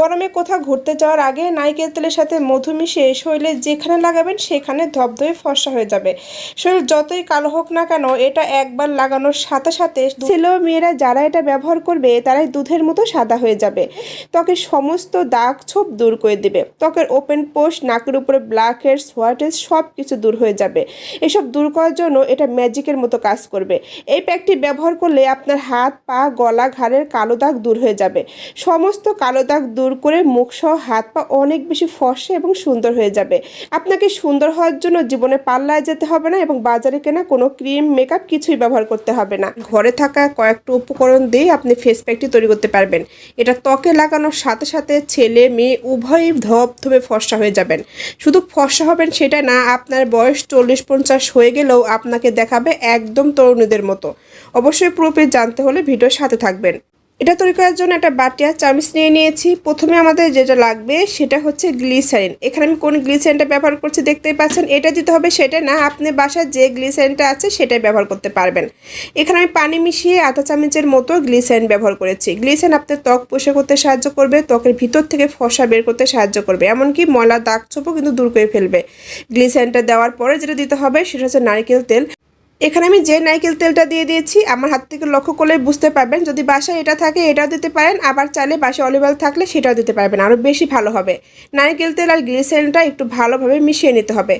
গরমে কোথাও ঘুরতে যাওয়ার আগে নারকেল তেলের সাথে মধু মিশিয়ে শরীরে যেখানে লাগাবেন সেখানে ধবধবে ফর্সা হয়ে যাবে। শরীর যতই কালো হোক না কেন, এটা একবার লাগানোর সাথে সাথে ছেলে মেয়েরা যারা এটা ব্যবহার করবে, তারাই দুধের মতো সাদা হয়ে যাবে। ত্বকের সমস্ত দাগ ছোপ দূর করে দেবে। ত্বকের ওপেন পোস্ট নাকের উপরে ব্ল্যাক হেডস হোয়াইট সব কিছু দূর হয়ে যাবে। এসব দূর করার জন্য এটা ম্যাজিকের মতো কাজ করবে। এই প্যাকটি ব্যবহার করলে আপনার হাত, পা, গলা, ঘাড়ের কালো দাগ দূর হয়ে যাবে। সমস্ত কালো দাগ দূর করে মুখ সহ হাত পা অনেক বেশি ফর্সা এবং সুন্দর হয়ে যাবে। আপনাকে সুন্দর হওয়ার জন্য জীবনে পাল্লায় যেতে হবে না এবং বাজারে কেনা কোনো ক্রিম, মেকআপ কিছুই ব্যবহার করতে হবে না। ঘরে থাকা কয়েকটা উপকরণ দিয়ে আপনি ফেস প্যাকটি তৈরি করতে পারবেন। এটা ত্বকে লাগানোর সাথে সাথে ছেলে, মেয়ে, উভয়ই ধপ ধবে ফর্সা হয়ে যাবেন। শুধু ফর্সা হবেন সেটা না, আপনার বয়স চল্লিশ পঞ্চাশ হয়ে গেলেও আপনাকে দেখাবে একদম তরুণীদের মতো। অবশ্যই পুরোপুরি জানতে হলে ভিডিওর সাথে থাকবেন। এটা তৈরি করার জন্য একটা বাটি আর চামচ নিয়ে নিয়েছি। প্রথমে আমাদের যেটা লাগবে সেটা হচ্ছে গ্লিসারিন। এখানে আমি কোন গ্লিসারিনটা ব্যবহার করছি দেখতেই পাচ্ছেন। এটা দিতে হবে সেটা না, আপনি বাসায় যে গ্লিসারিনটা আছে সেটাই ব্যবহার করতে পারবেন। এখানে আমি পানি মিশিয়ে আধা চামচের মতো গ্লিসারিন ব্যবহার করেছি। গ্লিসারিন আপনার ত্বক পরিষ্কার করতে সাহায্য করবে, ত্বকের ভিতর থেকে ফসা বের করতে সাহায্য করবে। এমনকি ময়লা দাগ ছোপও কিন্তু দূর করে ফেলবে। গ্লিসারিনটা দেওয়ার পরে যেটা দিতে হবে সেটা হচ্ছে নারকেল তেল। এখানে আমি যে নারকেল তেলটা দিয়ে দিয়েছি, আমার হাত থেকে লক্ষ্য করলে বুঝতে পারবেন। যদি বাসায় এটা থাকে, এটাও দিতে পারেন। আবার চাইলে বাসায় অলিভ অয়েল থাকলে সেটাও দিতে পারবেন। আরও বেশি ভালো হবে। নারকেল তেল আর গ্লিসারিনটা একটু ভালোভাবে মিশিয়ে নিতে হবে।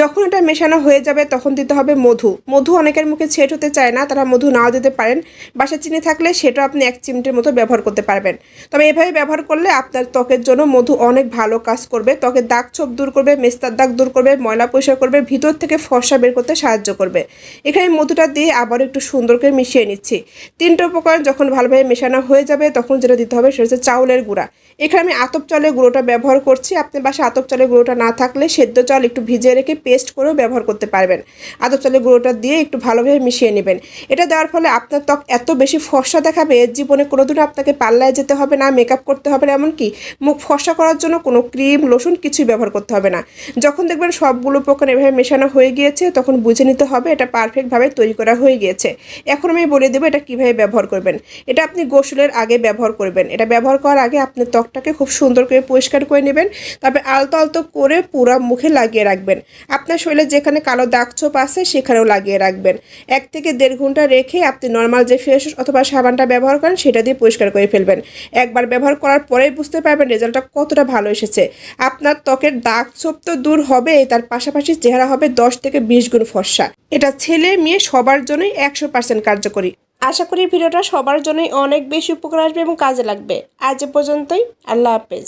যখন এটা মেশানো হয়ে যাবে, তখন দিতে হবে মধু। মধু অনেকের মুখে ছেট হতে চায় না, তারা মধু নাও দিতে পারেন। বাসায় চিনি থাকলে সেটাও আপনি এক চিমটির মতো ব্যবহার করতে পারবেন। তবে এভাবে ব্যবহার করলে আপনার ত্বকের জন্য মধু অনেক ভালো কাজ করবে। ত্বকের দাগ ছোপ দূর করবে, মেস্তার দাগ দূর করবে, ময়লা পরিষ্কার করবে, ভিতর থেকে ফর্সা বের করতে সাহায্য করবে। এখানে মধুটা দিয়ে আবার একটু সুন্দর করে মিশিয়ে নিচ্ছি। তিনটে উপকরণ যখন ভালোভাবে মেশানো হয়ে যাবে, তখন যেটা দিতে হবে সেটা হচ্ছে চাউলের গুঁড়া। এখানে আমি আতপ চালের গুঁড়োটা ব্যবহার করছি। আপনার বাসায় আতপ চালের গুঁড়োটা না থাকলে সেদ্ধ চাল একটু ভিজিয়ে রেখে পেস্ট করেও ব্যবহার করতে পারবেন। আতপ চালের গুঁড়োটা দিয়ে একটু ভালোভাবে মিশিয়ে নেবেন। এটা দেওয়ার ফলে আপনার ত্বক এত বেশি ফর্সা দেখাবে, জীবনে কোনোদিনও আপনাকে পাল্লায় যেতে হবে না মেকআপ করতে হবে না, এমনকি মুখ ফর্সা করার জন্য কোনো ক্রিম, লোশন কিছুই ব্যবহার করতে হবে না। যখন দেখবেন সবগুলো উপকরণ এভাবে মেশানো হয়ে গিয়েছে, তখন বুঝে নিতে হবে এটা পারফেক্টভাবে তৈরি করা হয়ে গিয়েছে। এখন আমি বলে দেবো এটা কীভাবে ব্যবহার করবেন। এটা আপনি গোসলের আগে ব্যবহার করবেন। এটা ব্যবহার করার আগে আপনি ত্বকটাকে খুব সুন্দর করে পরিষ্কার করে নেবেন। তারপরে আলতো আলতো করে পুরো মুখে লাগিয়ে রাখবেন। আপনার শরীরে যেখানে কালো দাগ ছোপ আছে, সেখানেও লাগিয়ে রাখবেন। এক থেকে দেড় ঘণ্টা রেখে আপনি নর্মাল যে ফেস অথবা সাবানটা ব্যবহার করেন, সেটা দিয়ে পরিষ্কার করে ফেলবেন। একবার ব্যবহার করার পরেই বুঝতে পারবেন রেজাল্টটা কতটা ভালো এসেছে। আপনার ত্বকের দাগ ছোপ তো দূর হবে তার পাশাপাশি চেহারা হবে দশ থেকে বিশ গুণ ফর্সা। এটা ছেলে মেয়ে সবার জন্যই একশো পার্সেন্ট কার্যকরী। আশা করি ভিডিওটা সবার জন্যই অনেক বেশি উপকার আসবে এবং কাজে লাগবে। আজ পর্যন্তই, আল্লাহ হাফেজ।